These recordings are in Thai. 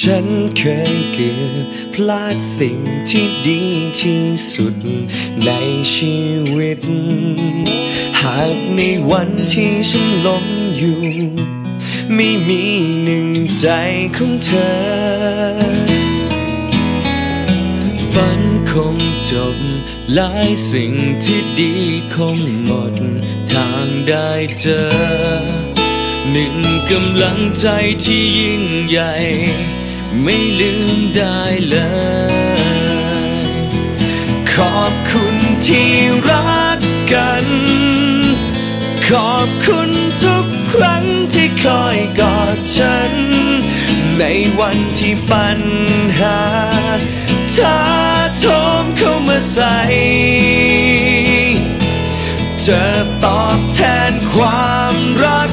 ฉันเคยเกือบพลาดสิ่งที่ดีที่สุดในชีวิต หากในวันที่ฉันล้มอยู่ ไม่มีหนึ่งใจของเธอ ฝันคงจบหลายสิ่งที่ดีคงหมดทางได้เจอ หนึ่งกำลังใจที่ยิ่งใหญ่ ไม่ลืมได้เลย ขอบคุณที่รักกัน ขอบคุณทุกครั้งที่คอยกอดฉัน ในวันที่ปัญหาท้าโถมเข้ามาใส่จะตอบแทนความรัก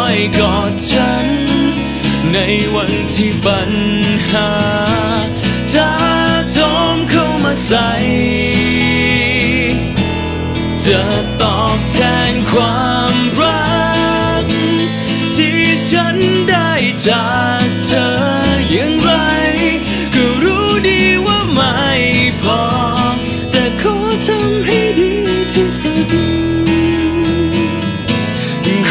อยกอดฉัน ในวันที่ปัญหาท้าทมเข้ามาใส่จะตอบแทนความ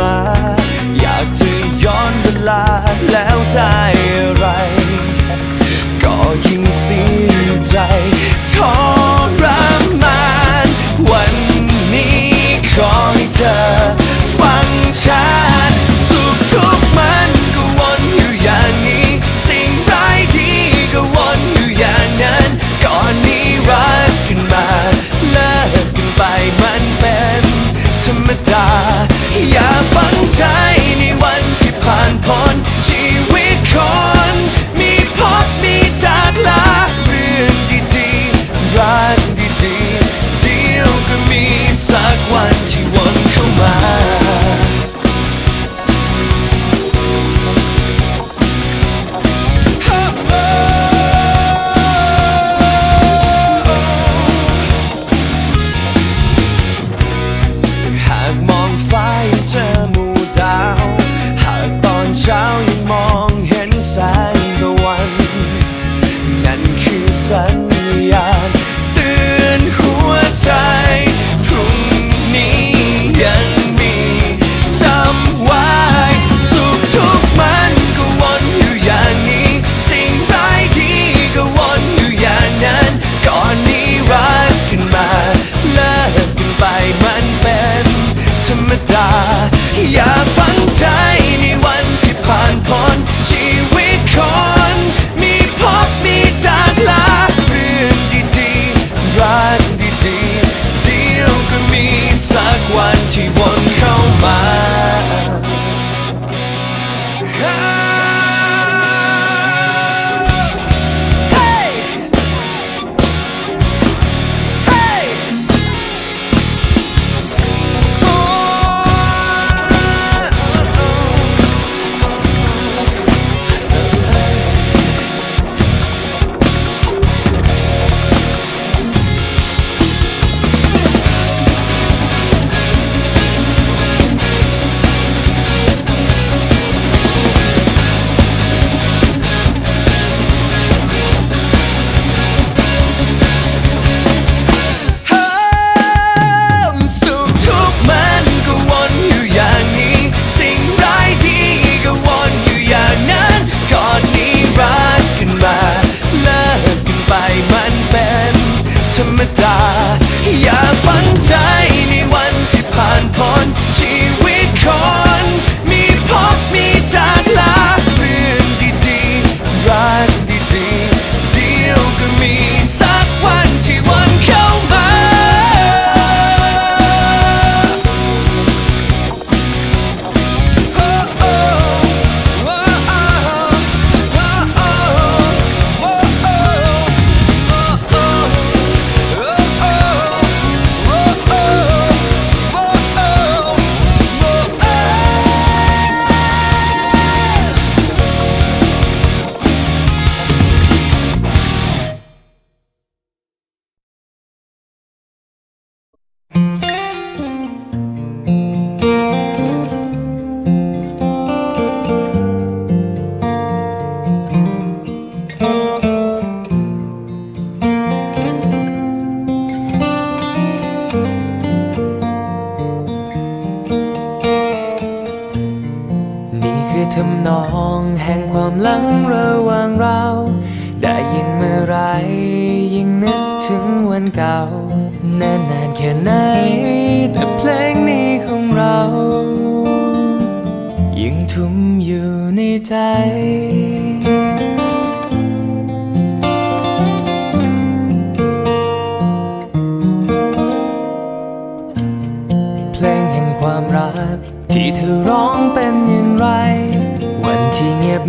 มา อยากจะย้อนเวลาแล้วได้อะไร ก็ยิ่งเสียใจทรมาน วันนี้ขอ morning. างเรา ได้ยินเมื่อไรยิ่งนึกถึงวันเก่านานนานแค่ไหน แต่เพลงนี้ของเรา ยิ่งทุ่มอยู่ในใจเพลงแห่งความรัก ที่เธอร้องเป็นอย่างไร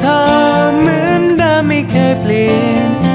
เธอเหมือนเดิมไม่เคยเปลี่ยน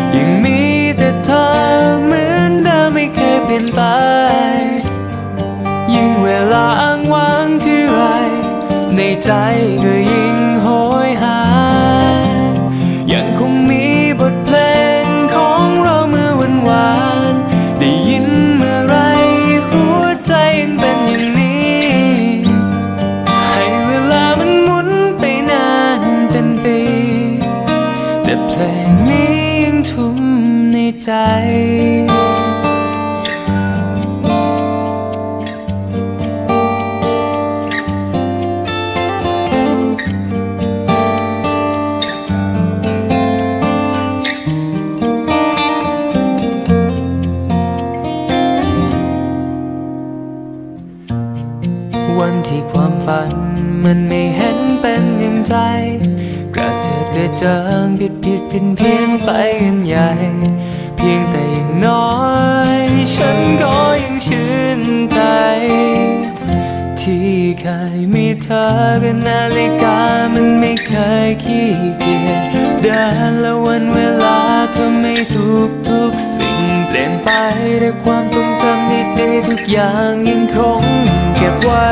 ที่เคยมีเธอเป็นาฬิกามันไม่เคยขี้เกียจเดินและวันเวลาเธอไม่ทุกทุกสิ่งเปลี่ยนไปแต่ความทรงจำดีๆทุกอย่างยังคงเก็บไว้